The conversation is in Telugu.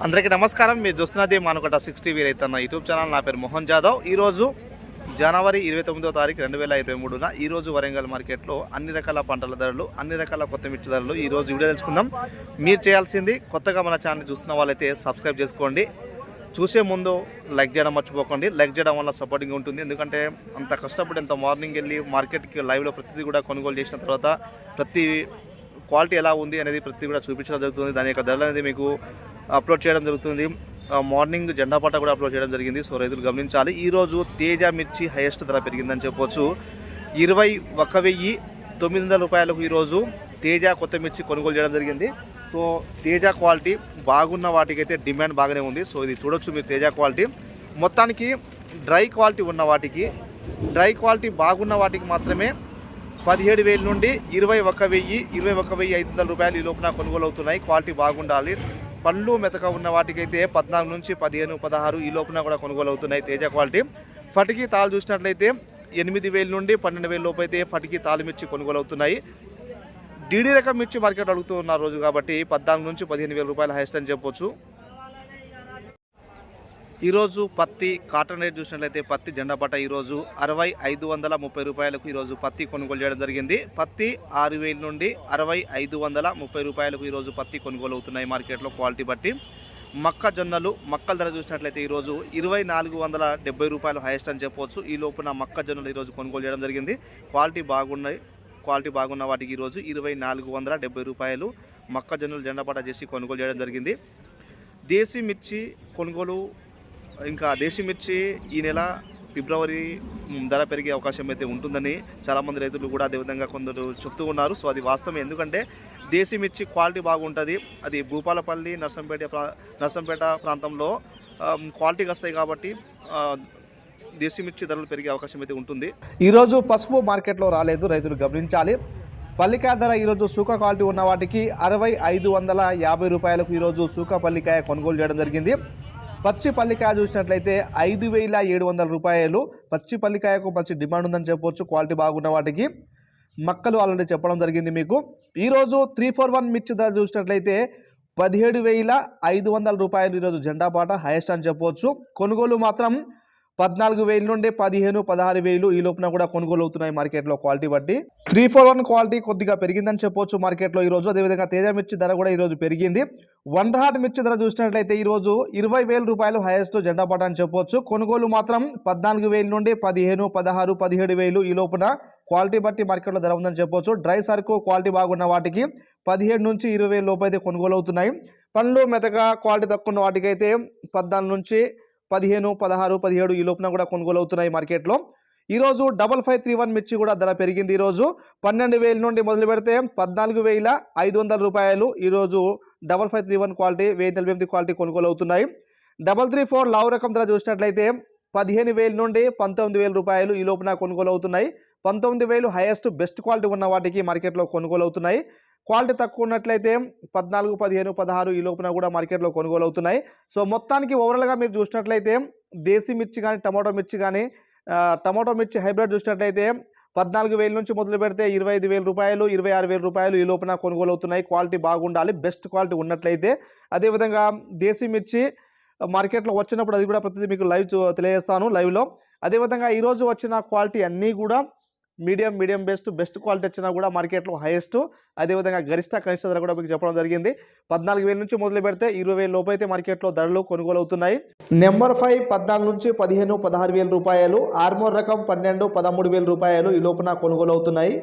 అందరికీ నమస్కారం. మీరు చూస్తున్నది మనకొట సిక్స్టీ వీర్ రైతన్న యూట్యూబ్ ఛానల్. నా పేరు మోహన్ జాదవ్. ఈరోజు జనవరి ఇరవై తొమ్మిదో తారీఖు రెండు వేల ఇరవై మూడున ఈరోజు వరంగల్ మార్కెట్లో అన్ని రకాల పంటల ధరలు అన్ని రకాల కొత్త మిర్చి ధరలు ఈరోజు వీడియో తెలుసుకుందాం. మీరు చేయాల్సింది కొత్తగా మన ఛానల్ చూస్తున్న వాళ్ళైతే సబ్స్క్రైబ్ చేసుకోండి. చూసే ముందు లైక్ చేయడం మర్చిపోకండి. లైక్ చేయడం వల్ల సపోర్టింగ్ ఉంటుంది. ఎందుకంటే అంత కష్టపడి అంత మార్నింగ్ వెళ్ళి మార్కెట్కి లైవ్లో ప్రతిదీ కూడా కొనుగోలు చేసిన తర్వాత ప్రతి క్వాలిటీ ఎలా ఉంది అనేది ప్రతి కూడా చూపించడం జరుగుతుంది. దాని యొక్క ధరలు అనేది మీకు అప్లోడ్ చేయడం జరుగుతుంది. మార్నింగ్ జెండా పట్ట కూడా అప్లోడ్ చేయడం జరిగింది. సో రైతులు గమనించాలి. ఈరోజు తేజ మిర్చి హైయెస్ట్ ధర పెరిగిందని చెప్పొచ్చు. ఇరవై ఒక వెయ్యి తొమ్మిది వందల రూపాయలకు ఈరోజు తేజ కొత్త మిర్చి కొనుగోలు చేయడం జరిగింది. సో తేజ క్వాలిటీ బాగున్న వాటికైతే డిమాండ్ బాగానే ఉంది. సో ఇది చూడొచ్చు మీరు తేజ క్వాలిటీ. మొత్తానికి డ్రై క్వాలిటీ ఉన్న వాటికి డ్రై క్వాలిటీ బాగున్న వాటికి మాత్రమే పదిహేడు వేల నుండి ఇరవై ఒక వెయ్యి ఇరవై ఒక వెయ్యి ఐదు వందల రూపాయలు ఈ లోపున కొనుగోలు అవుతున్నాయి. క్వాలిటీ బాగుండాలి. పండ్లు మెతక ఉన్న వాటికైతే పద్నాలుగు నుంచి పదిహేను పదహారు ఈ లోపున కూడా కొనుగోలు అవుతున్నాయి తేజ క్వాలిటీ. ఫటికి తాళ్ళు చూసినట్లయితే ఎనిమిది వేల నుండి పన్నెండు వేల లోపు అయితే ఫటికీ తాళ్ళు మిర్చి కొనుగోలు అవుతున్నాయి డీడీ రకం మిర్చి మార్కెట్ అడుగుతూ ఉన్న రోజు కాబట్టి పద్నాలుగు నుంచి పదిహేను వేల రూపాయల హైస్ట్ అని చెప్పొచ్చు. ఈరోజు పత్తి కాటన్ రేట్ చూసినట్లయితే పత్తి జెండా పట్ట ఈరోజు అరవై ఐదు వందల ముప్పై రూపాయలకు ఈరోజు పత్తి కొనుగోలు చేయడం జరిగింది. పత్తి ఆరు వేల నుండి అరవై ఐదు వందల ముప్పై రూపాయలకు ఈరోజు పత్తి కొనుగోలు అవుతున్నాయి మార్కెట్లో క్వాలిటీ బట్టి. మొక్కజొన్నలు మొక్కల ధర చూసినట్లయితే ఈరోజు ఇరవై నాలుగు వందల డెబ్బై రూపాయలు హైయెస్ట్ అని చెప్పవచ్చు. ఈ లోపున మొక్కజొన్నలు ఈరోజు కొనుగోలు చేయడం జరిగింది. క్వాలిటీ బాగున్నాయి క్వాలిటీ బాగున్న వాటికి ఈరోజు ఇరవై నాలుగు వందల డెబ్బై రూపాయలు మొక్కజొన్నలు జెండపాట చేసి కొనుగోలు చేయడం జరిగింది. దేశీ మిర్చి కొనుగోలు ఇంకా దేశీ మిర్చి ఈ నెల ఫిబ్రవరి ధర పెరిగే అవకాశం అయితే ఉంటుందని చాలామంది రైతులు కూడా అదేవిధంగా కొందరు చెప్తూ ఉన్నారు. సో అది వాస్తవం ఎందుకంటే దేశీ మిర్చి క్వాలిటీ బాగుంటుంది. అది భూపాలపల్లి నర్సంపేట ప్రా నర్సంపేట ప్రాంతంలో ఆమ్, క్వాలిటీగా వస్తాయి కాబట్టి దేశీ మిర్చి ధరలు పెరిగే అవకాశం అయితే ఉంటుంది. ఈరోజు పసుపు మార్కెట్లో రాలేదు రైతులు గమనించాలి. పల్లికాయ ధర ఈరోజు సూక క్వాలిటీ ఉన్న వాటికి అరవై ఐదు వందల యాభై రూపాయలకు ఈరోజు సూక పల్లికాయ కొనుగోలు చేయడం జరిగింది. పచ్చి పల్లికాయ చూసినట్లయితే ఐదు వేల ఏడు వందల రూపాయలు. పచ్చి పల్లికాయకు మంచి డిమాండ్ ఉందని చెప్పవచ్చు క్వాలిటీ బాగున్న వాటికి. మక్కలు ఆల్రెడీ చెప్పడం జరిగింది మీకు. ఈరోజు త్రీ ఫోర్ వన్ మిర్చి ధర చూసినట్లయితే పదిహేడు వేల ఐదు వందల రూపాయలు ఈరోజు జెండా పాట హైయెస్ట్ అని చెప్పవచ్చు కొనుగోలు మాత్రం పద్నాలుగు వేల నుండి పదిహేను పదహారు వేలు ఈ లోపున కూడా కొనుగోలు అవుతున్నాయి మార్కెట్లో క్వాలిటీ బట్టి. త్రీ ఫోర్ వన్ క్వాలిటీ కొద్దిగా పెరిగిందని చెప్పొచ్చు మార్కెట్లో ఈరోజు. అదేవిధంగా తేజ మిర్చి ధర కూడా ఈరోజు పెరిగింది. వన్ హార్ట్ మిర్చి ధర చూసినట్లయితే ఈరోజు ఇరవై వేల రూపాయలు హైయెస్ట్ జెండా పాట అని చెప్పొచ్చు. కొనుగోలు మాత్రం పద్నాలుగు వేల నుండి పదిహేను పదహారు పదిహేడు వేలు ఈ లోపున క్వాలిటీ బట్టి మార్కెట్లో ధర ఉందని చెప్పొచ్చు. డ్రై సరుకు క్వాలిటీ బాగున్న వాటికి పదిహేడు నుంచి ఇరవై వేల లోపు అయితే కొనుగోలు అవుతున్నాయి పండ్లు మెతగా క్వాలిటీ తక్కువ ఉన్న వాటికైతే పద్నాలుగు నుంచి పదిహేను పదహారు పదిహేడు ఈ లోపున కూడా కొనుగోలు అవుతున్నాయి మార్కెట్లో. ఈరోజు డబల్ ఫైవ్ త్రీ వన్ మిర్చి కూడా ధర పెరిగింది ఈరోజు. పన్నెండు వేల నుండి మొదలు పెడితే పద్నాలుగు వేల ఐదు వందల రూపాయలు ఈరోజు double five three one quality వెయ్యి నలభై ఎనిమిది క్వాలిటీ కొనుగోలు అవుతున్నాయి డబల్ త్రీ ఫోర్ లావు రకం ధర చూసినట్లయితే పదిహేను వేల నుండి పంతొమ్మిది వేల రూపాయలు ఈ లోపున కొనుగోలు అవుతున్నాయి పంతొమ్మిది వేలు హైయెస్ట్ బెస్ట్ క్వాలిటీ ఉన్న వాటికి మార్కెట్లో కొనుగోలు అవుతున్నాయి క్వాలిటీ తక్కువ ఉన్నట్లయితే పద్నాలుగు పదిహేను పదహారు ఈ లోపున కూడా మార్కెట్లో కొనుగోలు అవుతున్నాయి సో మొత్తానికి ఓవరాల్గా మీరు చూసినట్లయితే దేశీ మిర్చి కానీ టమాటో మిర్చి కానీ టమాటో మిర్చి హైబ్రిడ్ చూసినట్లయితే పద్నాలుగు వేల నుంచి మొదలు పెడితే ఇరవై ఐదు వేల రూపాయలు ఇరవై ఆరు వేల రూపాయలు ఈ లోపున కొనుగోలు అవుతున్నాయి క్వాలిటీ బాగుండాలి బెస్ట్ క్వాలిటీ ఉన్నట్లయితే. అదేవిధంగా దేశీ మిర్చి మార్కెట్లో వచ్చినప్పుడు అది కూడా ప్రతిదీ మీకు లైవ్ తెలియజేస్తాను లైవ్లో. అదేవిధంగా ఈరోజు వచ్చిన క్వాలిటీ అన్నీ కూడా medium medium best best quality వచ్చినా కూడా మార్కెట్లో హైయెస్ట్. అదేవిధంగా గరిష్ట కనిష్ట ధర కూడా మీకు చెప్పడం జరిగింది. పద్నాలుగు వేల నుంచి మొదలు పెడితే ఇరవై వేల లోపు అయితే మార్కెట్లో ధరలు కొనుగోలు అవుతున్నాయి. నెంబర్ ఫైవ్ పద్నాలుగు నుంచి పదిహేను పదహారు వేల రూపాయలు. ఆర్మోర్ రకం పన్నెండు పదమూడు వేల రూపాయలు ఈ లోపున కొనుగోలు అవుతున్నాయి.